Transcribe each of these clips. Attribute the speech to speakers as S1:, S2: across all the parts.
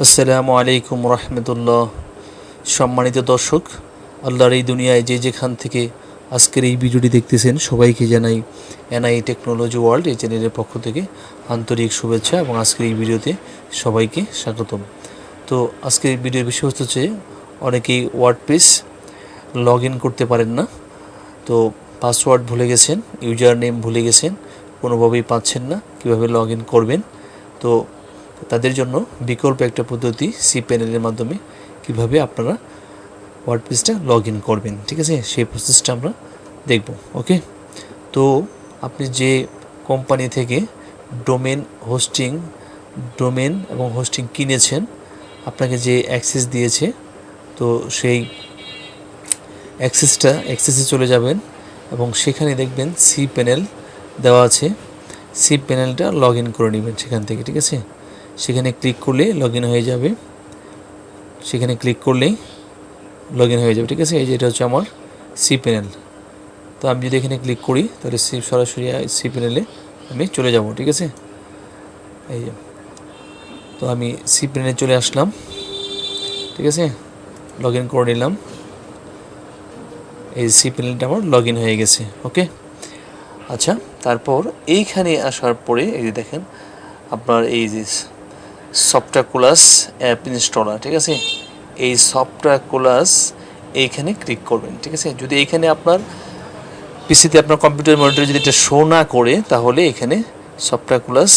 S1: আসসালামু আলাইকুম রহমতুল্লাহ। সম্মানিত দর্শক, আল্লাহর এই দুনিয়ায় যে যেখান থেকে আজকের এই ভিডিওটি দেখতেছেন, সবাইকে জানাই এনআই টেকনোলজি ওয়ার্ল্ড এই চ্যানেলের পক্ষ থেকে আন্তরিক শুভেচ্ছা এবং আজকের এই ভিডিওতে সবাইকে স্বাগতম। তো আজকের এই ভিডিওর বিষয়বস্তু হচ্ছে, অনেকেই ওয়ার্ডপ্রেস লগ ইন করতে পারেন না, তো পাসওয়ার্ড ভুলে গেছেন ইউজার নেম ভুলে গেছেন, কোনোভাবেই পাচ্ছেন না, কীভাবে লগ ইন করবেন? তো তাদের জন্য বিকল্প একটা পদ্ধতি সি প্যানেলের মাধ্যমে কীভাবে আপনারা ওয়ার্ডপ্রেসটা লগ ইন করবেন, ঠিক আছে? সেই প্রসেসটা আমরা দেখব ওকে তো আপনি যে কোম্পানি থেকে ডোমেন হোস্টিং ডোমেন এবং হোস্টিং কিনেছেন, আপনাকে যে অ্যাক্সেস দিয়েছে, তো সেই অ্যাক্সেসটা অ্যাক্সেসে চলে যাবেন এবং সেখানে দেখবেন সি প্যানেল দেওয়া আছে। সি প্যানেলটা লগ ইন করে নেবেন সেখান থেকে, ঠিক আছে? সেখানে ক্লিক করলে লগ হয়ে যাবে। সেখানে ক্লিক করলেই লগ হয়ে যাবে, ঠিক আছে? এই যে এটা হচ্ছে আমার সি প্যানেল তো আমি যদি এখানে ক্লিক করি, তাহলে সি সরাসরি সি প্যানেলে আমি চলে যাব, ঠিক আছে? এই যে। তো আমি সি প্যানেলে চলে আসলাম, ঠিক আছে? লগ ইন করে নিলাম। এই সি প্যানেলটা আমার লগ ইন হয়ে গেছে ওকে আচ্ছা তারপর এইখানে আসার পরে এই যে দেখেন, আপনার এই যে সফটওয়্যার কোলাস অ্যাপ ইনস্টলার ঠিক আছে? এই সফটওয়্যার এইখানে ক্লিক করবেন, ঠিক আছে? যদি এইখানে আপনার পিসিতে আপনার কম্পিউটার মনিটরে যদি এটা শো না করে, তাহলে এখানে সফটওয়্যার কোলাস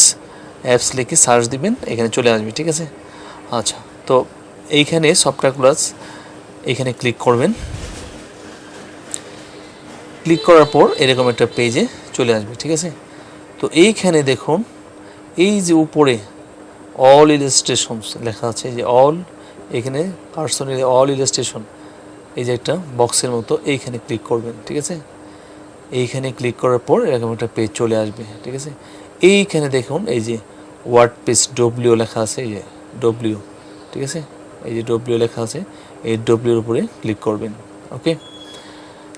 S1: অ্যাপস লিখে সার্চ দিবেন, এখানে চলে আসবে, ঠিক আছে? আচ্ছা তো এইখানে সফটওয়্যার কোলাস এখানে ক্লিক করবেন। ক্লিক করার পর এরকম একটা পেজে চলে আসবে, ঠিক আছে? তো এইখানে দেখুন, এই যে উপরে অল ইলাস্ট্রেশনস লেখা আছে যে অল এখানে পার্সোনাল অল ইলাস্ট্রেশন এই যে একটা বক্সের মতো এইখানে ক্লিক করবেন, ঠিক আছে? এইখানে ক্লিক করার পর এরকম একটা পেজ চলে আসবে, ঠিক আছে? এইখানে দেখুন, এই যে ওয়ার্ড পেজ ডব্লিউ লেখা আছে, এই যে ডব্লিউ ঠিক আছে? এই যে ডব্লিউ লেখা আছে, এই ডব্লিউর উপরে ক্লিক করবেন ওকে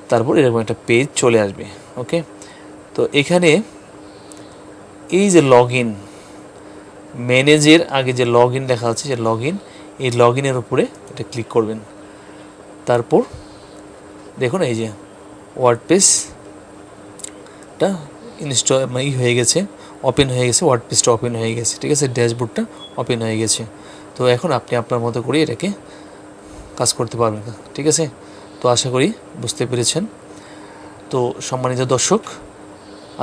S1: তারপর এরকম একটা পেজ চলে আসবে ওকে তো এখানে এই যে লগ ইন ম্যানেজের আগে যে লগ ইন লেখা আছে যে লগ ইন এই লগ ইনের উপরে এটা ক্লিক করবেন। তারপর দেখুন এই যে ওয়ার্ড পেজটা ইনস্টল মানে ই হয়ে গেছে ওপেন হয়ে গেছে ওয়ার্ড পেজটা ওপেন হয়ে গেছে, ঠিক আছে? ড্যাশবোর্ডটা ওপেন হয়ে গেছে। তো এখন আপনি আপনার মতো করে এটাকে কাজ করতে পারবেন, ঠিক আছে? তো আশা করি বুঝতে পেরেছেন। তো সম্মানিত দর্শক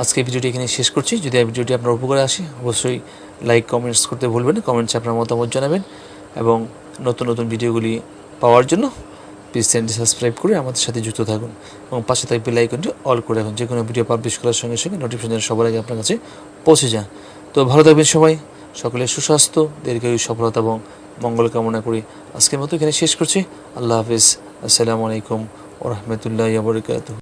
S1: আজকে ভিডিওটি এখানে শেষ করছি। যদি ভিডিওটি আপনার উপকারে আসে, অবশ্যই লাইক কমেন্টস করতে ভুলবেন কমেন্টসে আপনার মতামত জানাবেন এবং নতুন নতুন ভিডিওগুলি পাওয়ার জন্য প্লিজ চ্যানেলটি সাবস্ক্রাইব করে আমাদের সাথে যুক্ত থাকুন এবং পাশে থাকবে বেল আইকনটি অল করে রাখুন যে কোনো ভিডিও পাবলিশ করার সঙ্গে সঙ্গে নোটিফিকেশন সবার আগে আপনার কাছে পৌঁছে যান তো ভালো থাকবেন সবাই সকলের সুস্বাস্থ্য, দীর্ঘায়ু সফলতা এবং মঙ্গল কামনা করি। আজকের মতো এখানে শেষ করছি। আল্লাহ হাফিজ। আসসালামু আলাইকুম ওরহমতুল্লাহ বরকাত